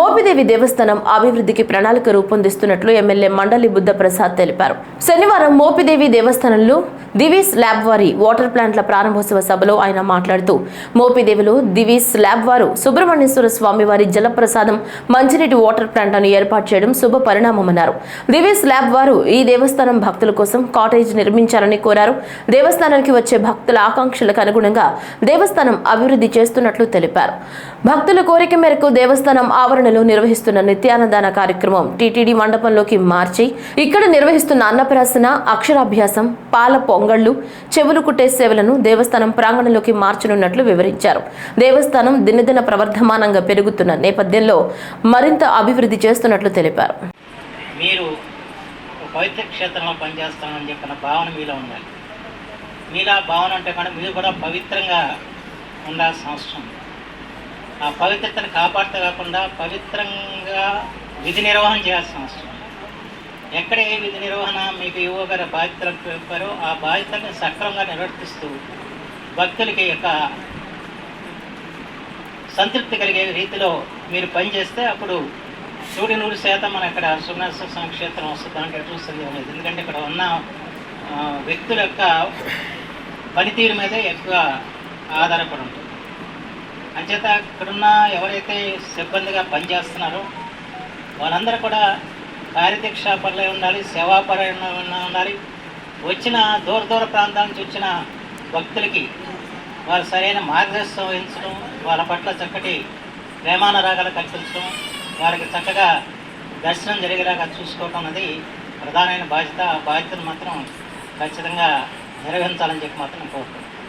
మోపిదేవి దేవస్థానం అభివృద్ధికి ప్రణాళిక రూపొందిస్తున్నట్లు ఎమ్మెల్యే మండలి బుద్ధ ప్రసాద్ తెలిపారు. శనివారం మోపిదేవి దేవస్థానంలో దివీస్ ల్యాబ్ వారి వాటర్ ప్లాంట్ల ప్రారంభోత్సవ సభలో ఆయన మాట్లాడుతూ మోపిదేవిలో దివీస్ ల్యాబ్ వారు సుబ్రహ్మణ్యేశ్వర స్వామి వారి జలప్రసాదం మంచినీటి వాటర్ ప్లాంట్లను ఏర్పాటు చేయడం శుభ పరిణామమన్నారు. దివీస్ ల్యాబ్ వారు ఈ దేవస్థానం భక్తుల కోసం కాటేజ్ నిర్మించాలని కోరారు. దేవస్థానానికి వచ్చే భక్తుల ఆకాంక్షలకు అనుగుణంగా దేవస్థానం అభివృద్ధి చేస్తున్నట్లు తెలిపారు. భక్తుల కోరిక మేరకు దేవస్థానం ఆవరణలో నిర్వహిస్తున్న నిత్యాన్నదాన కార్యక్రమం టీటీడీ మండపంలోకి మార్చి ఇక్కడ నిర్వహిస్తున్న అన్నప్రాసన అక్షరాభ్యాసం పాల పొంగళ్ళు చెవులు కుట్టే సేవలను దేవస్థానం ప్రాంగణంలోకి మార్చనున్నట్లు వివరించారు దేవస్థానం దినదిన ప్రవర్ధమానంగా పెరుగుతున్న నేపథ్యంలో మరింత అభివృద్ధి చేస్తున్నట్లు తెలిపారు మీరు పవిత్ర క్షేత్రంలో పనిచేస్తానని చెప్పిన భావన మీలో ఉండాలి మీలో ఆ భావన అంటే కానీ మీరు కూడా పవిత్రంగా ఉండాల్సిన అవసరం ఉంది. ఆ పవిత్రతను కాపాడుతూ కాకుండా పవిత్రంగా విధి నిర్వహణ చేయాల్సిన అవసరం ఉంది. ఎక్కడ ఏ విధి నిర్వహణ మీకు యువ గారి బాధ్యతలు చెప్పారో ఆ బాధ్యతలను సక్రమంగా నిర్వర్తిస్తూ భక్తులకి యొక్క సంతృప్తి కలిగే రీతిలో మీరు పనిచేస్తే అప్పుడు సూర్య నూరు శాతం మన ఇక్కడ సుబ్రహ్మణ్య స్వామి క్షేత్రం వస్తుందంటే చూస్తుంది అనేది. ఎందుకంటే ఇక్కడ ఉన్న వ్యక్తుల యొక్క పనితీరు మీదే ఎక్కువ ఆధారపడి ఉంటుంది. అంచేత ఇక్కడున్న ఎవరైతే సిబ్బందిగా పనిచేస్తున్నారో వాళ్ళందరూ కూడా కార్యదీక్షాపరులై ఉండాలి సేవాపరంగా ఉండాలి. వచ్చిన దూర దూర ప్రాంతాల నుంచి వచ్చిన భక్తులకి వారు సరైన మార్గదర్శనం వహించడం వాళ్ళ పట్ల చక్కటి ప్రేమానురాగాలు కల్పించడం వారికి చక్కగా దర్శనం జరిగేలాగా చూసుకోవటం అనేది ప్రధానమైన బాధ్యత. బాధ్యతను మాత్రం ఖచ్చితంగా నిర్వహించాలని చెప్పి మాత్రం కోరుకుంటున్నాను.